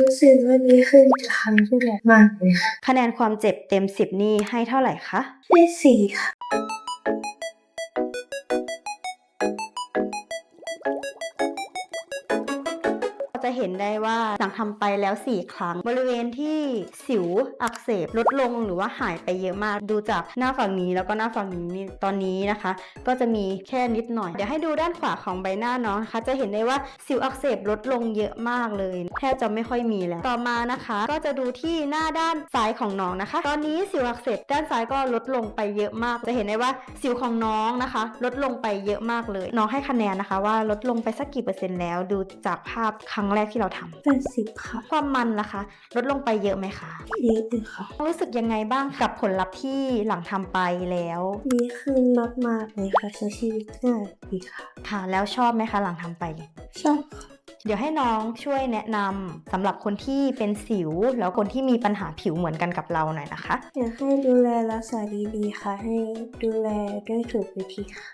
รู้สึกว่าดีขึ้นจากครั้งที่แล้วมากเลยค่ะคะแนนความเจ็บเต็ม 10 นี่ให้เท่าไหร่คะ ได้สี่ค่ะ จะเห็นได้ว่าหลังทำไปแล้ว 4 ครั้ง บริเวณที่สิวอักเสบลดลงหรือว่าหายไปเยอะมากดูจากหน้าฝั่งนี้แล้วก็หน้าฝั่งนี้ตอนนี้นะคะ ก็จะมีแค่นิดหน่อย เดี๋ยวให้ดูด้านขวาของใบหน้าน้องนะคะ จะเห็นได้ว่าสิวอักเสบลดลงเยอะมากเลยแทบจะไม่ค่อยมีแล้วต่อมานะคะ ก็จะดูที่หน้าด้านซ้ายของน้องนะคะ ตอนนี้สิวอักเสบด้านซ้ายก็ลดลงไปเยอะมาก จะเห็นได้ว่าสิวของน้องนะคะ ลดลงไปเยอะมากเลย น้องให้คะแนนนะคะ ว่าลดลงไปสักกี่เปอร์เซ็นต์แล้ว ดูจากภาพครั้งแรกที่เราทำแปดสิบค่ะ ความมันล่ะคะ ลดลงไปเยอะไหมคะเยอะเลยค่ะ รู้สึกยังไงบ้างกับผลลัพธ์ที่หลังทำไปแล้วดีขึ้นมากๆเลยค่ะใช้ชีวิตง่ายดีค่ะ ค่ะ แล้วชอบไหมคะหลังทำไป ชอบค่ะเดี๋ยวให้น้องช่วยแนะนำสำหรับคนที่เป็นสิว แล้วคนที่มีปัญหาผิวเหมือนกันกับเราหน่อยนะคะ อยากให้ดูแลรักษาดีๆค่ะ ให้ดูแลด้วยถูกวิธีค่ะ